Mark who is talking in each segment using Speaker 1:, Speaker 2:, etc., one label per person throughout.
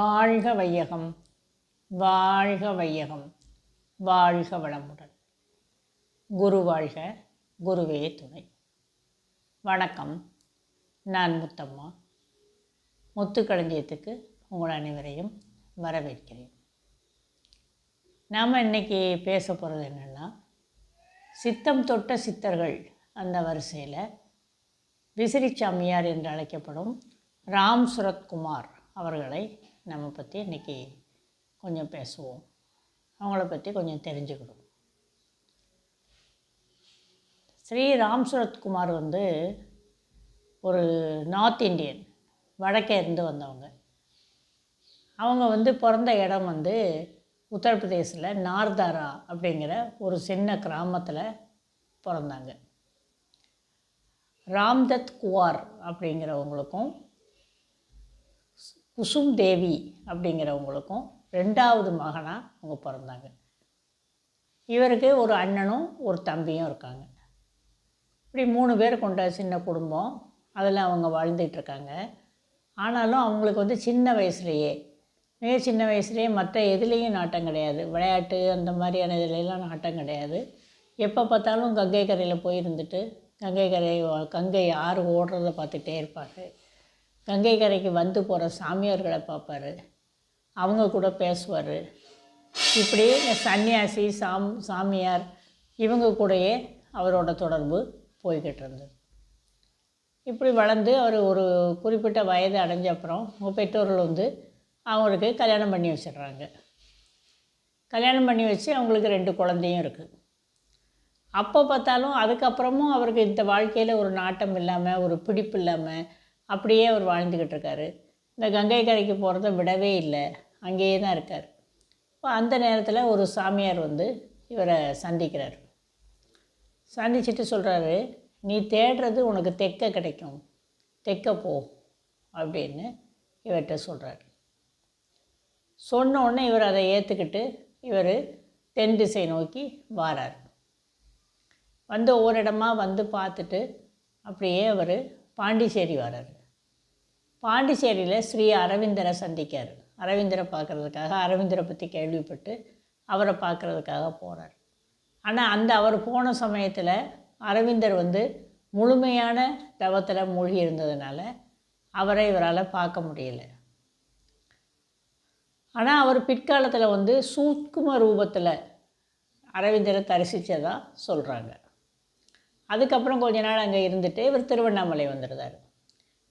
Speaker 1: வாழ்க வையகம் வாழ்க வையகம் வாழ்க வளமுடன். குரு வாழ்க குருவே துணை. வணக்கம் நான் முத்தம்மா. முத்துக்களஞ்சியத்துக்கு உங்கள் அனைவரையும் வரவேற்கிறேன். நாம் இன்றைக்கி பேச போகிறது என்னென்னா சித்தம் தொட்ட சித்தர்கள் அந்த வரிசையில் விசிறிச்சாமியார் என்று அழைக்கப்படும் ராம் சுரத்குமார் அவர்களை நம்ம பற்றி இன்றைக்கி கொஞ்சம் பேசுவோம். அவங்கள பற்றி கொஞ்சம் தெரிஞ்சுக்கிடுவோம். ஸ்ரீ ராம் குமார் வந்து ஒரு நார்த் இந்தியன் வடக்கே இருந்து வந்தவங்க. அவங்க வந்து பிறந்த இடம் வந்து உத்தரப்பிரதேசில் நார்தாரா அப்படிங்கிற ஒரு சின்ன கிராமத்தில் பிறந்தாங்க. ராம்தத் குவார் அப்படிங்கிறவங்களுக்கும் குசும் தேவி அப்படிங்கிறவங்களுக்கும் ரெண்டாவது மகனாக அவங்க பிறந்தாங்க. இவருக்கு ஒரு அண்ணனும் ஒரு தம்பியும் இருக்காங்க. இப்படி மூணு பேர் கொண்ட சின்ன குடும்பம் அதில் அவங்க வாழ்ந்துட்டுருக்காங்க ஆனாலும் அவங்களுக்கு வந்து சின்ன வயசுலேயே மிக சின்ன வயசுலேயே மற்ற எதுலேயும் நாட்டம் கிடையாது. விளையாட்டு அந்த மாதிரியான இதுலலாம் நாட்டம் கிடையாது. எப்போ பார்த்தாலும் கங்கை கரையில் போய் இருந்துட்டு கங்கை கரை கங்கை ஆறு ஓடுறத பார்த்துட்டே இருப்பார் கங்கை கரைக்கு வந்து போகிற சாமியார்களை பார்ப்பார். அவங்க கூட பேசுவார். இப்படி இந்த சன்னியாசி சாம் சாமியார் இவங்க கூடயே அவரோட தொடர்பு போய்கிட்டு இருந்தது. இப்படி வளர்ந்து அவர் ஒரு குறிப்பிட்ட வயது அடைஞ்ச அப்புறம் பெற்றோர்கள் வந்து அவங்களுக்கு கல்யாணம் பண்ணி வச்சிடுறாங்க. கல்யாணம் பண்ணி வச்சு அவங்களுக்கு ரெண்டு குழந்தையும் இருக்குது அப்போ பார்த்தாலும் அதுக்கப்புறமும் அவருக்கு இந்த வாழ்க்கையில் ஒரு நாட்டம் இல்லாமல் ஒரு பிடிப்பு இல்லாமல் அப்படியே அவர் வாழ்ந்துக்கிட்டு இருக்காரு. இந்த கங்கை கரைக்கு போகிறத விடவே இல்லை. அங்கேயே தான் இருக்கார். இப்போ அந்த நேரத்தில் ஒரு சாமியார் வந்து இவரை சந்திக்கிறார். சந்திச்சுட்டு சொல்கிறாரு நீ தேடுறது உனக்கு தெக்க கிடைக்கும். தெக்க போ அப்படின்னு இவர்கிட்ட சொல்கிறார் சொன்ன இவர் அதை ஏற்றுக்கிட்டு இவர் தென் திசை நோக்கி வாரார். வந்து ஒவ்வொரு வந்து பார்த்துட்டு அப்படியே அவர் பாண்டிச்சேரி வரார். பாண்டிச்சேரியில் ஸ்ரீ அரவிந்தரை சந்திக்கார். அரவிந்தரை பார்க்குறதுக்காக அரவிந்தரை பற்றி கேள்விப்பட்டு அவரை பார்க்குறதுக்காக போகிறார் ஆனால் அந்த அவர் போன சமயத்தில் அரவிந்தர் வந்து முழுமையான தவத்தில் மூழ்கி இருந்ததுனால அவரை இவரால் பார்க்க முடியல. ஆனால் அவர் பிற்காலத்தில் வந்து சூக்கும ரூபத்தில் அரவிந்தரை தரிசித்ததாக சொல்கிறாங்க அதுக்கப்புறம் கொஞ்ச நாள் அங்கே இருந்துட்டு இவர் திருவண்ணாமலை வந்துடுறாரு.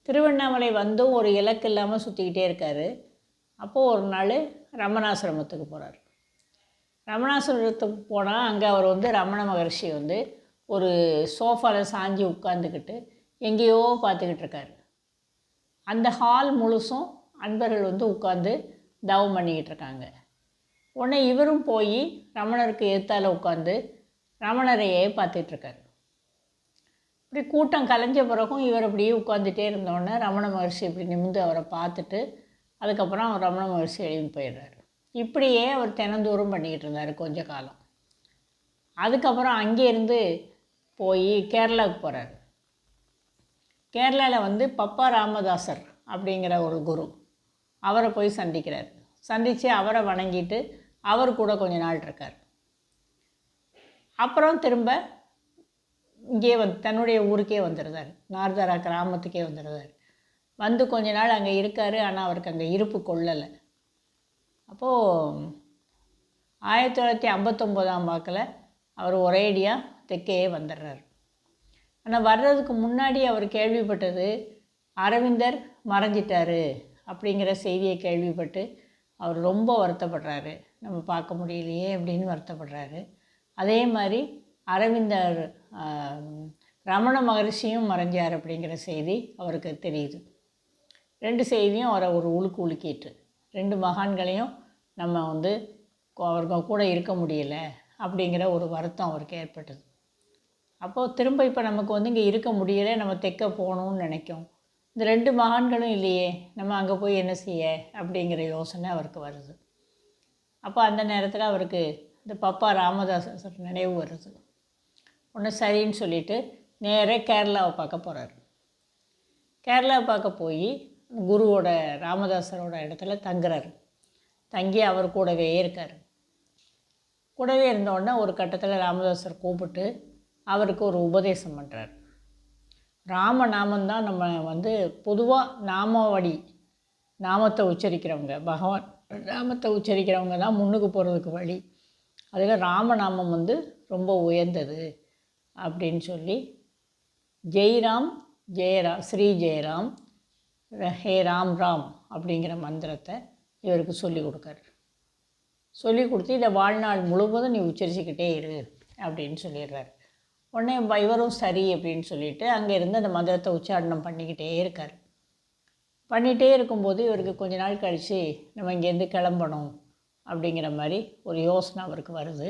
Speaker 1: திருவண்ணாமலை வந்தும் ஒரு இலக்கு இல்லாமல் சுற்றிக்கிட்டே இருக்கார். அப்போது ஒரு நாள் ரமணாசிரமத்துக்கு போகிறார் ரமணாசிரமத்துக்கு போனால் அங்கே அவர் வந்து ரமண மகர்ஷி வந்து ஒரு சோஃபாவில் சாஞ்சி உட்காந்துக்கிட்டு எங்கேயோ பார்த்துக்கிட்டு இருக்காரு. அந்த ஹால் முழுசும் அன்பர்கள் வந்து உட்காந்து தவம் பண்ணிக்கிட்டு இருக்காங்க. உடனே இவரும் போய் ரமணருக்கு எதிர்த்தால உட்காந்து ரமணரையே பார்த்துட்ருக்காரு இப்படி கூட்டம் கலைஞ்ச பிறகும் இவர் அப்படியே உட்காந்துட்டே இருந்தோடனே ரமண மகர்ஷி இப்படி நிமிந்து அவரை பார்த்துட்டு அதுக்கப்புறம் அவர் ரமண மகர்ஷி எழுதி போயிடுறாரு. இப்படியே அவர் தினந்தோறும் பண்ணிக்கிட்டு இருந்தார் கொஞ்ச காலம். அதுக்கப்புறம் அங்கேருந்து போய் கேரளாவுக்கு போகிறார் கேரளாவில் வந்து பப்பா ராமதாசர் அப்படிங்கிற ஒரு குரு அவரை போய் சந்திக்கிறார். சந்தித்து அவரை வணங்கிட்டு அவர் கூட கொஞ்ச நாள் இருக்கார். அப்புறம் திரும்ப இங்கே வந்து தன்னுடைய ஊருக்கே வந்துடுறார். நார்தாரா கிராமத்துக்கே வந்துடுறார். வந்து கொஞ்ச நாள் அங்கே இருக்கார் ஆனால் அவருக்கு அங்கே இருப்பு கொள்ளலை. அப்போது ஆயிரத்தி தொள்ளாயிரத்தி ஐம்பத்தொம்போதாம் வாக்கில் அவர் ஒரேடியாக தெற்கேயே வந்துடுறார். ஆனால் வர்றதுக்கு முன்னாடி அவர் கேள்விப்பட்டது அரவிந்தர் மறைஞ்சிட்டாரு அப்படிங்கிற செய்தியை கேள்விப்பட்டு அவர் ரொம்ப வருத்தப்படுறாரு. நம்ம பார்க்க முடியலையே அப்படின்னு வருத்தப்படுறாரு. அதே மாதிரி அரவிந்தர் ரமண மகரிஷியும் மறைஞ்சார் அப்படிங்கிற செய்தி அவருக்கு தெரியுது. ரெண்டு செய்தியும் அவரை ஒரு உழுக்கு உலுக்கிட்டு ரெண்டு மகான்களையும் நம்ம வந்து அவருக்கு கூட இருக்க முடியல அப்படிங்கிற ஒரு வருத்தம் அவருக்கு ஏற்பட்டது. அப்போது திரும்ப இப்போ நமக்கு வந்து இங்கே இருக்க முடியலை நம்ம தைக்க போகணும்னு நினைக்கும். இந்த ரெண்டு மகான்களும் இல்லையே நம்ம அங்கே போய் என்ன செய்ய அப்படிங்கிற யோசனை அவருக்கு வருது. அப்போ அந்த நேரத்தில் அவருக்கு இந்த பப்பா ராமதாசர் நினைவு வருது. ஒன்று சரின்னு சொல்லிட்டு நேராக கேரளாவை பார்க்க போகிறாரு கேரளாவை பார்க்க போய் குருவோட ராமதாசரோட இடத்துல தங்குறாரு. தங்கி அவர் கூடவே இருக்கார். கூடவே இருந்தோடனே ஒரு கட்டத்தில் ராமதாசர் கூப்பிட்டு அவருக்கு ஒரு உபதேசம் பண்ணுறார் ராம நாமந்தான் நம்ம வந்து பொதுவாக நாமவடி நாமத்தை உச்சரிக்கிறவங்க. பகவான் நாமத்தை உச்சரிக்கிறவங்க தான் முன்னுக்கு போகிறதுக்கு வழி. அதில் ராமநாமம் வந்து ரொம்ப உயர்ந்தது. அப்படின்னு சொல்லி ஜெய்ராம் ஜெயரா ஸ்ரீ ஜெயராம் ஹே ராம் ராம் அப்படிங்கிற மந்திரத்தை இவருக்கு சொல்லி கொடுக்காரு. சொல்லி கொடுத்து இதை வாழ்நாள் முழுவதும் நீ உச்சரிச்சுக்கிட்டே இரு அப்படின்னு சொல்லிடுறாரு. உடனே இவரும் சரி அப்படின்னு சொல்லிட்டு அங்கே இருந்து அந்த மந்திரத்தை உச்சாரணம் பண்ணிக்கிட்டே இருக்கார். பண்ணிகிட்டே இருக்கும்போது இவருக்கு கொஞ்ச நாள் கழித்து நம்ம இங்கேருந்து கிளம்பணும் அப்படிங்கிற மாதிரி ஒரு யோசனை அவருக்கு வருது.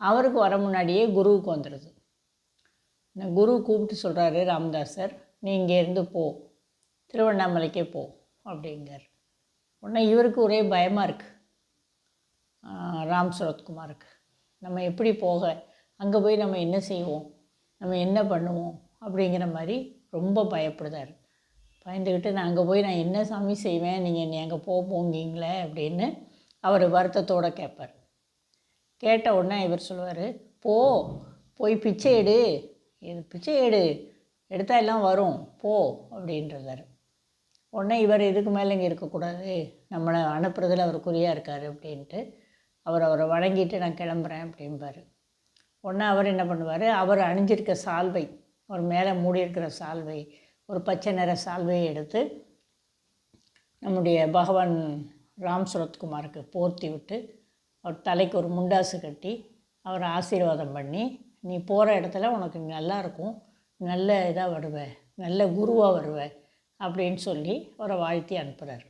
Speaker 1: அவருக்கு வர முன்னாடியே குருவுக்கு வந்துடுது குரு கூப்பிட்டு சொல்கிறாரு ராமதாசர் நீ இங்கேருந்து போ. திருவண்ணாமலைக்கே போ அப்படிங்கிறார். உடனே இவருக்கு ஒரே பயமாக இருக்குது ராம் சரத்குமாருக்கு. நம்ம எப்படி போக? அங்கே போய் நம்ம என்ன செய்வோம்? நம்ம என்ன பண்ணுவோம்? அப்படிங்கிற மாதிரி ரொம்ப பயப்படுதார். பயந்துக்கிட்டு நான் அங்கே போய் நான் என்ன சாமி செய்வேன்? நீங்கள் நீ அங்கே போக போங்கீங்களே அப்படின்னு அவர் வருத்தத்தோடு கேட்பார் கேட்ட உடனே இவர் சொல்லுவார் போ போய் பிச்சை எடு. இது பிச்சை எடு எடுத்தால் எல்லாம் வரும் போ அப்படின்றதாரு. உடனே இவர் இதுக்கு மேலே இங்கே இருக்கக்கூடாது நம்மளை அனுப்புறதுல அவர் குறியாக இருக்கார் அப்படின்ட்டு அவர் அவரை வணங்கிட்டு நான் கிளம்புறேன் அப்படிம்பார். உடனே அவர் என்ன பண்ணுவார் அவர் அணிஞ்சிருக்க சால்வை அவர் மேலே மூடி இருக்கிற சால்வை ஒரு பச்சை நிற சால்வையை எடுத்து நம்முடைய பகவான் ராம் சுரத்குமாருக்கு போர்த்தி விட்டு அவர் தலைக்கு ஒரு முண்டாசு கட்டி அவரை ஆசீர்வாதம் பண்ணி நீ போகிற இடத்துல உனக்கு நல்லா இருக்கும் நல்ல இதாக வருவ. நல்ல குருவாக வருவ அப்படின்னு சொல்லி அவரை வாழ்த்தி அனுப்புகிறார்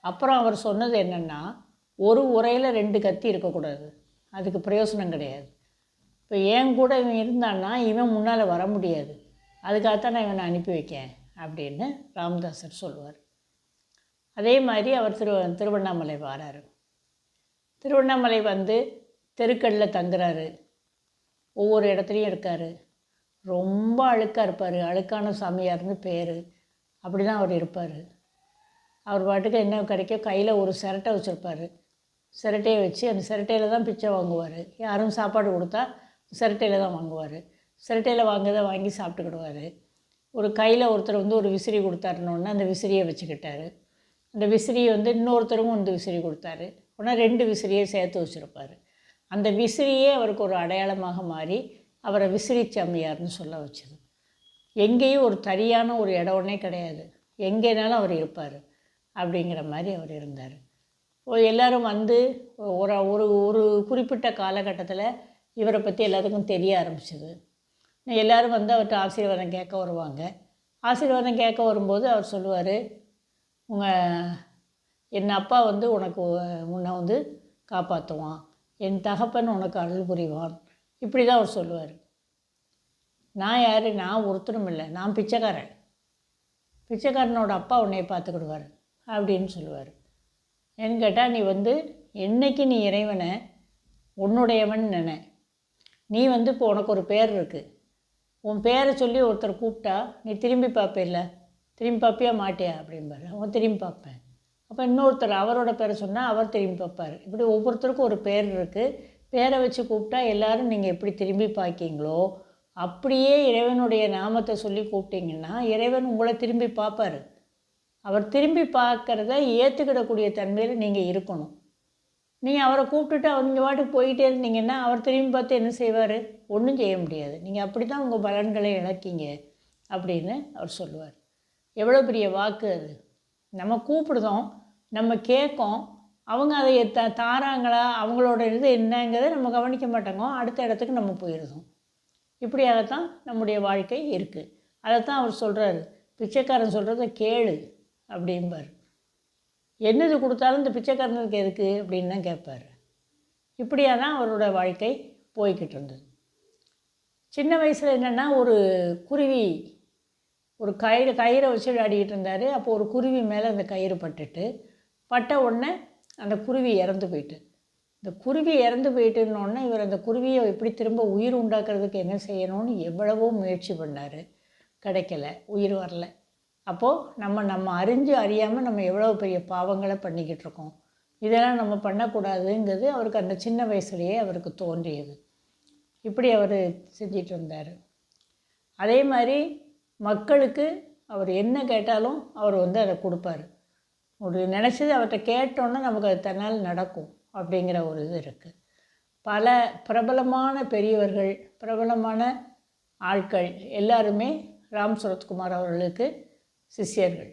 Speaker 1: அப்புறம் அவர் சொன்னது என்னென்னா ஒரு உரையில் ரெண்டு கத்தி இருக்கக்கூடாது. அதுக்கு பிரயோசனம் கிடையாது. இப்போ என் கூட இவன் இருந்தான்னா இவன் முன்னால் வர முடியாது. அதுக்காகத்தான் நான் இவனை அனுப்பி வைக்கேன் அப்படின்னு ராமதாசர் சொல்லுவார். அதே மாதிரி அவர் திரு திருவண்ணாமலை வராரு. திருவண்ணாமலை வந்து தெருக்கல்ல தங்குறாரு. ஒவ்வொரு இடத்துலையும் இருக்கார். ரொம்ப அழுக்காக இருப்பார். அழுக்கான சாமியார்னு பேர். அப்படி தான் அவர் இருப்பார். அவர் பாட்டுக்கு என்ன கிடைக்கும் கையில் ஒரு சிரட்டை வச்சுருப்பார். சிரட்டையை வச்சு அந்த சிரட்டையில் தான் பிச்சை வாங்குவார். யாரும் சாப்பாடு கொடுத்தா சிரட்டையில் தான் வாங்குவார். சிரட்டையில் வாங்குறதை வாங்கி சாப்பிட்டுக்கிடுவார். ஒரு கையில் ஒருத்தர் வந்து ஒரு விசிறி கொடுத்தாருனோடனே அந்த விசிறியை வச்சுக்கிட்டாரு. அந்த விசிறியை வந்து இன்னொருத்தரும் வந்து விசிறி கொடுத்தாரு. உடனே ரெண்டு விசிறியை சேர்த்து வச்சுருப்பார். அந்த விசிறியே அவருக்கு ஒரு அடையாளமாக மாறி அவரை விசிறி சாமியார்னு சொல்ல வச்சது. எங்கேயும் ஒரு தரியான ஒரு இடம்னே கிடையாது. எங்கேனாலும் அவர் இருப்பார் அப்படிங்கிற மாதிரி அவர் இருந்தார். ஓ வந்து ஒரு ஒரு ஒரு குறிப்பிட்ட காலகட்டத்தில் இவரை பற்றி எல்லாத்துக்கும் தெரிய ஆரம்பிச்சது. எல்லோரும் வந்து அவர்கிட்ட ஆசீர்வாதம் கேட்க வருவாங்க. ஆசீர்வாதம் கேட்க வரும்போது அவர் சொல்லுவார் உங்கள் என் அப்பா வந்து உனக்கு உன்னை வந்து காப்பாற்றுவான் என் தகப்பன் உனக்கு அருள் புரிவான். இப்படி தான் அவர் சொல்லுவார். நான் யார்? நான் ஒருத்தரும் இல்லை. நான் பிச்சைக்காரன். பிச்சைக்காரனோட அப்பா உன்னைய பார்த்துக்கிடுவார் அப்படின்னு சொல்லுவார். ஏன்னு கேட்டால் நீ வந்து என்னைக்கு நீ இறைவனை உன்னுடையவன் நினை. நீ வந்து இப்போ உனக்கு ஒரு பேர் இருக்குது உன் பேரை சொல்லி ஒருத்தர் கூப்பிட்டா நீ திரும்பி பார்ப்பேல்ல. திரும்பி பார்ப்பியா மாட்டியா? அப்படிம்பாரு. அவன் திரும்பி பார்ப்பேன். அப்போ இன்னொருத்தர் அவரோட பேரை சொன்னால் அவர் திரும்பி பார்ப்பார். இப்படி ஒவ்வொருத்தருக்கும் ஒரு பேர் இருக்குது பேரை வச்சு கூப்பிட்டா எல்லாரும் நீங்கள் எப்படி திரும்பி பார்க்கீங்களோ அப்படியே இறைவனுடைய நாமத்தை சொல்லி கூப்பிட்டீங்கன்னா இறைவன் உங்களை திரும்பி பார்ப்பார். அவர் திரும்பி பார்க்குறத ஏற்றுக்கிடக்கூடிய தன்மையில் நீங்கள் இருக்கணும். நீங்கள் அவரை கூப்பிட்டுட்டு அவங்க பாட்டுக்கு போயிட்டே இருந்தீங்கன்னா அவர் திரும்பி பார்த்து என்ன செய்வார்? ஒன்றும் செய்ய முடியாது. நீங்கள் அப்படி தான் உங்கள் பலன்களை இழக்கீங்க அப்படின்னு அவர் சொல்லுவார். எவ்வளோ பெரிய வாக்கு அது. நம்ம கூப்பிடுதோம் நம்ம கேட்கோம் அவங்க அதை த தாராங்களா? அவங்களோட இது என்னங்கிறத நம்ம கவனிக்க மாட்டோங்க. அடுத்த இடத்துக்கு நம்ம போயிடுதோம் இப்படியாகத்தான் நம்முடைய வாழ்க்கை இருக்குது அதைத்தான் அவர் சொல்கிறாரு பிச்சைக்காரன் சொல்கிறத கேளு அப்படிம்பார். என்னது கொடுத்தாலும் இந்த பிச்சைக்காரனுக்கு எதுக்கு அப்படின்னு தான் கேட்பார். இப்படியாக தான் அவரோட வாழ்க்கை போய்கிட்டு இருந்தது. சின்ன வயசில் என்னென்னா ஒரு குருவி ஒரு கயிறு கயிறை வச்சு விளையாடிக்கிட்டு இருந்தார். அப்போ ஒரு குருவி மேலே அந்த கயிறு பட்டுட்டு பட்ட உடனே அந்த குருவி இறந்து போயிட்டு. இந்த குருவி இறந்து போயிட்டுன்னொடனே இவர் அந்த குருவியை எப்படி திரும்ப உயிர் உண்டாக்குறதுக்கு என்ன செய்யணும்னு எவ்வளவோ முயற்சி பண்ணார். கிடைக்கல உயிர் வரல. அப்போது நம்ம நம்ம அறிஞ்சு அறியாமல் நம்ம எவ்வளோ பெரிய பாவங்களை பண்ணிக்கிட்டு இருக்கோம். இதெல்லாம் நம்ம பண்ணக்கூடாதுங்கிறது அவருக்கு அந்த சின்ன வயசுலேயே அவருக்கு தோன்றியது. இப்படி அவர் செஞ்சிட்டு இருந்தார். அதே மாதிரி மக்களுக்கு அவர் என்ன கேட்டாலும் அவர் வந்து அதை கொடுப்பாரு. ஒரு நினச்சது அவர்கிட்ட கேட்டோன்னா நமக்கு அது தன்னால் நடக்கும் அப்படிங்கிற ஒரு இது இருக்குது பல பிரபலமான பெரியவர்கள் பிரபலமான ஆட்கள் எல்லாருமே ராம் சரத்குமார் அவர்களுக்கு சிஷ்யர்கள்.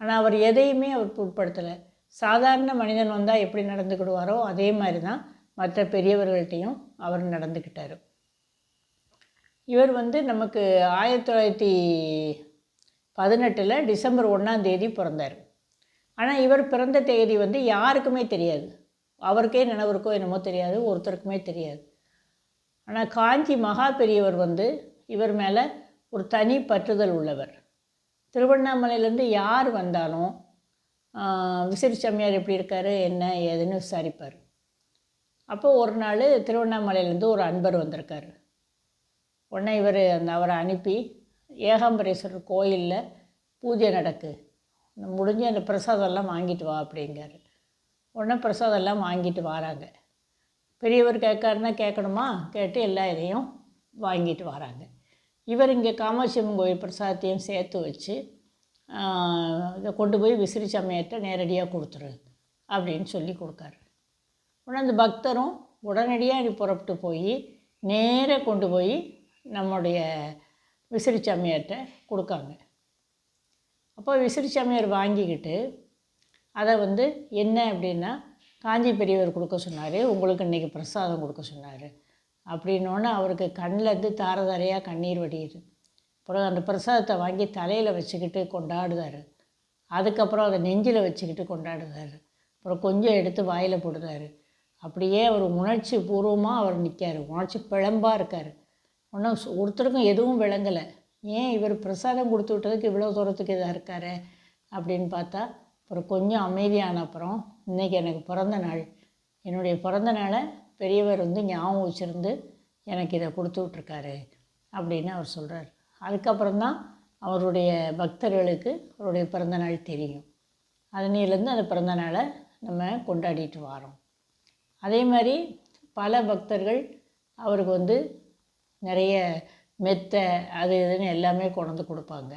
Speaker 1: ஆனால் அவர் எதையுமே அவர் பொருட்படுத்தலை. சாதாரண மனிதன் வந்தால் எப்படி நடந்துக்கிடுவாரோ அதே மாதிரி தான் மற்ற பெரியவர்கள்ட்டையும் அவர் நடந்துக்கிட்டார். இவர் வந்து நமக்கு ஆயிரத்தி தொள்ளாயிரத்தி பதினெட்டில் டிசம்பர் ஒன்றாம் தேதி பிறந்தார். ஆனால் இவர் பிறந்த தேதி வந்து யாருக்குமே தெரியாது. அவருக்கே நினைவருக்கோ என்னமோ தெரியாது ஒருத்தருக்குமே தெரியாது. ஆனால் காஞ்சி மகா பெரியவர் வந்து இவர் மேலே ஒரு தனி பற்றுதல் உள்ளவர். திருவண்ணாமலையிலேருந்து யார் வந்தாலும் விசிறி சாமியார் எப்படி இருக்காரு என்ன ஏதுன்னு விசாரிப்பார். அப்போ ஒரு நாள் திருவண்ணாமலையிலேருந்து ஒரு அன்பர் வந்திருக்கார். உடனே இவர் அந்த அவரை அனுப்பி ஏகாம்பரேஸ்வரர் கோயிலில் பூஜை நடக்கு. முடிஞ்சு அந்த பிரசாதம்லாம் வாங்கிட்டு வா அப்படிங்கிறார். உடனே பிரசாதம்லாம் வாங்கிட்டு வராங்க. பெரியவர் கேட்காருன்னா கேட்கணுமா? கேட்டு எல்லா இதையும் வாங்கிட்டு வராங்க. இவர் இங்கே காமாட்சி அம்மன் கோயில் பிரசாதத்தையும் சேர்த்து வச்சு இதை கொண்டு போய் விசிறி சமயத்தை நேரடியாக கொடுத்துரு அப்படின்னு சொல்லி கொடுக்காரு. உடனே அந்த பக்தரும் உடனடியாக புறப்பட்டு போய் நேராக கொண்டு போய் நம்முடைய விசிறி சாமியார்கிட்ட கொடுக்காங்க. அப்போ விசிறி சாமியார் வாங்கிக்கிட்டு அதை வந்து என்ன அப்படின்னா காஞ்சி பெரியவர் கொடுக்க சொன்னார் உங்களுக்கு இன்றைக்கி பிரசாதம் கொடுக்க சொன்னார் அப்படின்னோடனே அவருக்கு கண்ணிலேருந்து தார தாரையாக கண்ணீர் வடியுது. அப்புறம் அந்த பிரசாதத்தை வாங்கி தலையில் வச்சுக்கிட்டு கொண்டாடுதார். அதுக்கப்புறம் அதை நெஞ்சில் வச்சுக்கிட்டு கொண்டாடுதார். அப்புறம் கொஞ்சம் எடுத்து வாயில் போடுதார். அப்படியே அவர் உணர்ச்சி பூர்வமாக அவர் நிற்கார் உணர்ச்சி பிழம்பாக இருக்கார். ஒன்றும் ஒருத்தருக்கும் எதுவும் விளங்கலை. ஏன் இவர் பிரசாதம் கொடுத்து விட்டதுக்கு இவ்வளோ தூரத்துக்கு இதாக இருக்கார்? அப்படின்னு பார்த்தா அப்புறம் கொஞ்சம் அமைதியான அப்புறம் இன்றைக்கி எனக்கு பிறந்த நாள். என்னுடைய பிறந்த நாளை பெரியவர் வந்து ஞாபகம் வச்சுருந்து எனக்கு இதை கொடுத்து விட்ருக்காரு அப்படின்னு அவர் சொல்கிறார் அதுக்கப்புறம் தான் அவருடைய பக்தர்களுக்கு அவருடைய பிறந்த நாள் தெரியும். அதனிலேருந்து அந்த பிறந்த நாளை நம்ம கொண்டாடிட்டு வரோம். அதே மாதிரி பல பக்தர்கள் அவருக்கு வந்து நிறைய மெத்தை அது இதுன்னு எல்லாமே கொண்டு கொடுப்பாங்க.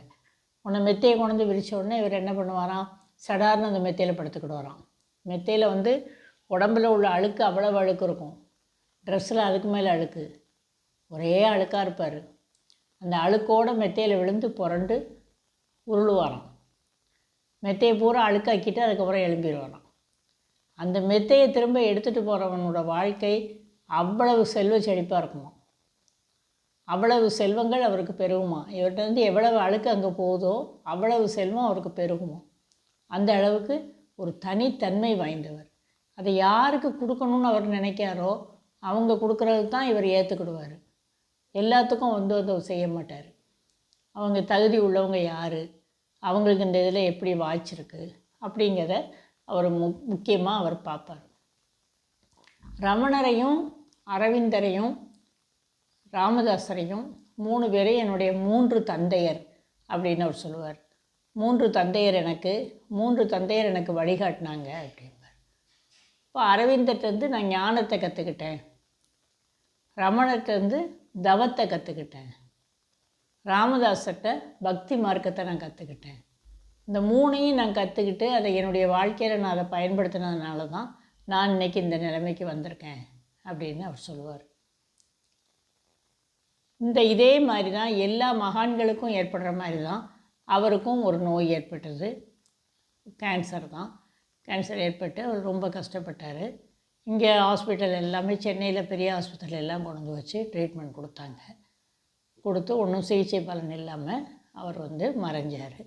Speaker 1: உன்னை மெத்தையை கொண்டு விரித்த உடனே இவர் என்ன பண்ணுவாராம்? சடார்னு அந்த மெத்தையில் படுத்துக்கிடுவாராம் மெத்தையில் வந்து உடம்பில் உள்ள அழுக்கு அவ்வளவு அழுக்கு இருக்கும். ட்ரெஸ்ஸில் அதுக்கு மேலே அழுக்கு. ஒரே அழுக்காக இருப்பார். அந்த அழுக்கோடு மெத்தையில் விழுந்து புரண்டு உருளுவாராம். மெத்தையை பூரா அழுக்காக்கிட்டு அதுக்கப்புறம் எழும்பிடுவாராம். அந்த மெத்தையை திரும்ப எடுத்துகிட்டு போகிறவனோட வாழ்க்கை அவ்வளவு செல்வ செழிப்பாக இருக்குமா அவ்வளவு செல்வங்கள் அவருக்கு பெருகுமா? இவர்கிட்ட வந்து எவ்வளவு அழுக்கு அங்கே போகுதோ அவ்வளவு செல்வம் அவருக்கு பெருகுமா? அந்த அளவுக்கு ஒரு தனித்தன்மை வாய்ந்தவர். அதை யாருக்கு கொடுக்கணும்னு அவர் நினைக்காரோ அவங்க கொடுக்குறது தான் இவர் ஏற்றுக்கிடுவார் எல்லாத்துக்கும் வந்து வந்து செய்ய மாட்டார். அவங்க தகுதி உள்ளவங்க யார்? அவங்களுக்கு இந்த இதில் எப்படி வாய்ச்சிருக்கு அப்படிங்கிறத அவர் மு முக்கியமாக அவர் பார்ப்பார். ரமணரையும் அரவிந்தரையும் ராமதாசரையும் மூணு பேரையும் என்னுடைய மூன்று தந்தையர் அப்படின்னு அவர் சொல்லுவார். மூன்று தந்தையர் எனக்கு மூன்று தந்தையர் எனக்கு வழிகாட்டினாங்க அப்படிம்பார். இப்போ அரவிந்தர்கிட்டருந்து நான் ஞானத்தை கற்றுக்கிட்டேன் ரமணர்கிட்டருந்து தவத்தை கற்றுக்கிட்டேன் ராமதாசர்கிட்ட பக்தி மார்க்கத்தை நான் கற்றுக்கிட்டேன் இந்த மூணையும் நான் கற்றுக்கிட்டு அதை என்னுடைய வாழ்க்கையில் நான் அதை பயன்படுத்தினதுனால தான் நான் இன்னைக்கு இந்த நிலைமைக்கு வந்திருக்கேன் அப்படின்னு அவர் சொல்லுவார். இந்த இதே மாதிரி தான் எல்லா மகான்களுக்கும் ஏற்படுற மாதிரி தான் அவருக்கும் ஒரு நோய் ஏற்பட்டது. கேன்சர் தான். கேன்சர் ஏற்பட்டு அவர் ரொம்ப கஷ்டப்பட்டார். இங்கே ஹாஸ்பிட்டல் எல்லாமே சென்னையில் பெரிய ஹாஸ்பிட்டல் எல்லாம் கொண்டு வந்து வச்சு ட்ரீட்மெண்ட் கொடுத்தாங்க. கொடுத்து ஒன்றும் சிகிச்சை பலன் இல்லாமல் அவர் வந்து மறைஞ்சார்.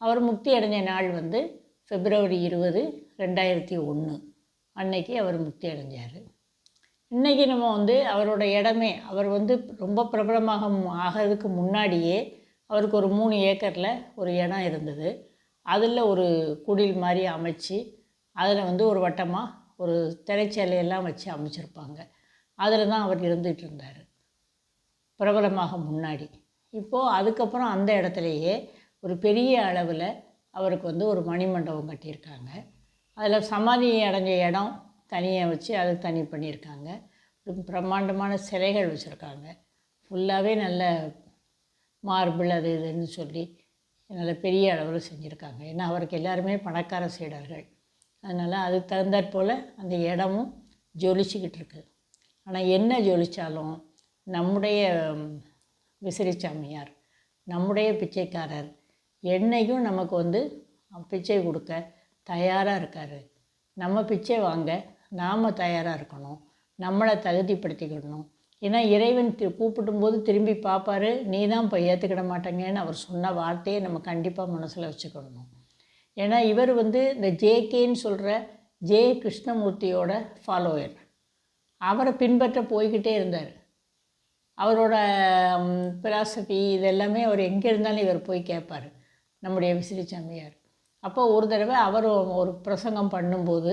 Speaker 1: அவர் முக்தி அடைஞ்ச நாள் வந்து பிப்ரவரி இருபது ரெண்டாயிரத்தி ஒன்று அன்னைக்கு அவர் முக்தி அடைஞ்சார். இன்றைக்கி நம்ம வந்து அவரோட இடமே அவர் வந்து ரொம்ப பிரபலமாக ஆகிறதுக்கு முன்னாடியே அவருக்கு ஒரு மூணு ஏக்கரில் ஒரு இடம் இருந்தது. அதில் ஒரு குடில் மாதிரி அமைச்சு அதில் வந்து ஒரு வட்டமாக ஒரு திரைச்சேலையெல்லாம் வச்சு அமைச்சிருப்பாங்க. அதில் தான் அவர் இருந்துகிட்டு இருந்தார். பிரபலமாக முன்னாடி. இப்போது அதுக்கப்புறம் அந்த இடத்துலையே ஒரு பெரிய அளவில் அவருக்கு வந்து ஒரு மணிமண்டபம் கட்டியிருக்காங்க. அதில் சமாதி அடைஞ்ச இடம் தனியாக வச்சு அது தனி பண்ணியிருக்காங்க. பிரம்மாண்டமான சிலைகள் வச்சுருக்காங்க. ஃபுல்லாகவே நல்ல மார்பிள் அது இதுன்னு சொல்லி நல்ல பெரிய அளவில் செஞ்சுருக்காங்க. ஏன்னா அவருக்கு எல்லாருமே பணக்கார சீடர்கள். அதனால் அதுக்கு தகுந்தாற் போல் அந்த இடமும் ஜொலிச்சுக்கிட்டு இருக்குது ஆனால் என்ன ஜொலிச்சாலும் நம்முடைய விசிறிச்சாமியார் நம்முடைய பிச்சைக்காரர் என்னையும் நமக்கு வந்து பிச்சை கொடுக்க தயாராக இருக்கார். நம்ம பிச்சை வாங்க நாம் தயாராக இருக்கணும். நம்மளை தகுதிப்படுத்திக்கிடணும். ஏன்னா இறைவன் தி கூப்பிடும்போது திரும்பி பார்ப்பாரு நீ தான் இப்போ ஏற்றுக்கிட மாட்டேங்கன்னு அவர் சொன்ன வார்த்தையை நம்ம கண்டிப்பாக மனசில் வச்சுக்கிடணும். ஏன்னா இவர் வந்து இந்த ஜேகேன்னு சொல்கிற ஜே கிருஷ்ணமூர்த்தியோட ஃபாலோயர் அவரை பின்பற்ற போய்கிட்டே இருந்தார். அவரோட பிலாசபி இதெல்லாமே அவர் எங்கே இருந்தாலும் இவர் போய் கேட்பார் நம்முடைய விசிறிச்சாமியார் அப்போ ஒரு தடவை அவர் ஒரு பிரசங்கம் பண்ணும்போது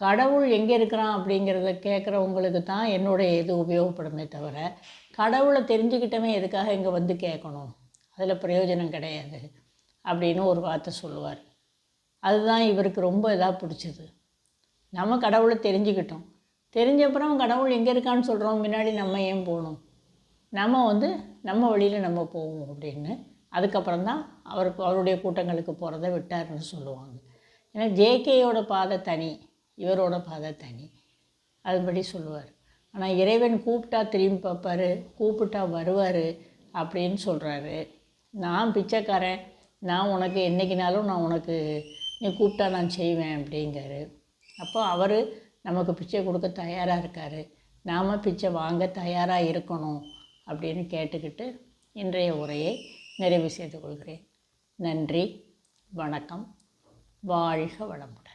Speaker 1: கடவுள் எங்கே இருக்கிறான் அப்படிங்கிறத கேட்குறவங்களுக்கு தான் என்னுடைய இது உபயோகப்படுமே தவிர கடவுளை தெரிஞ்சுக்கிட்டவன் எதுக்காக இங்கே வந்து கேட்கணும்? அதில் பிரயோஜனம் கிடையாது அப்படின்னு ஒரு வார்த்தை சொல்லுவார். அதுதான் இவருக்கு ரொம்ப இதாக பிடிச்சது. நம்ம கடவுளை தெரிஞ்சுக்கிட்டோம். தெரிஞ்சப்புறம் கடவுள் எங்கே இருக்கான்னு சொல்கிறோம் முன்னாடி நம்ம ஏன் போகணும்? நம்ம வந்து நம்ம வழியில் நம்ம போவோம் அப்படின்னு அதுக்கப்புறம் தான் அவருக்கு அவருடைய கூட்டங்களுக்கு போகிறத விட்டார்னு சொல்லுவாங்க. ஏன்னா ஜேகேயோட பாதை தனி. இவரோட பாதை தனி. அதுபடி சொல்லுவார். ஆனால் இறைவன் கூப்பிட்டா திரும்பி பார்ப்பாரு கூப்பிட்டா வருவார் அப்படின்னு சொல்கிறாரு நான் பிச்சைக்காரன். நான் உனக்கு என்றைக்கினாலும் நான் உனக்கு நீ கூப்பிட்டா நான் செய்வேன் அப்படிங்கிறாரு. அப்போ அவர் நமக்கு பிச்சை கொடுக்க தயாராக இருக்கார். நாம் பிச்சை வாங்க தயாராக இருக்கணும் அப்படின்னு கேட்டுக்கிட்டு இன்றைய உரையை நிறைவு செய்து கொள்கிறேன். நன்றி வணக்கம் வாழ்க வளமுடன்.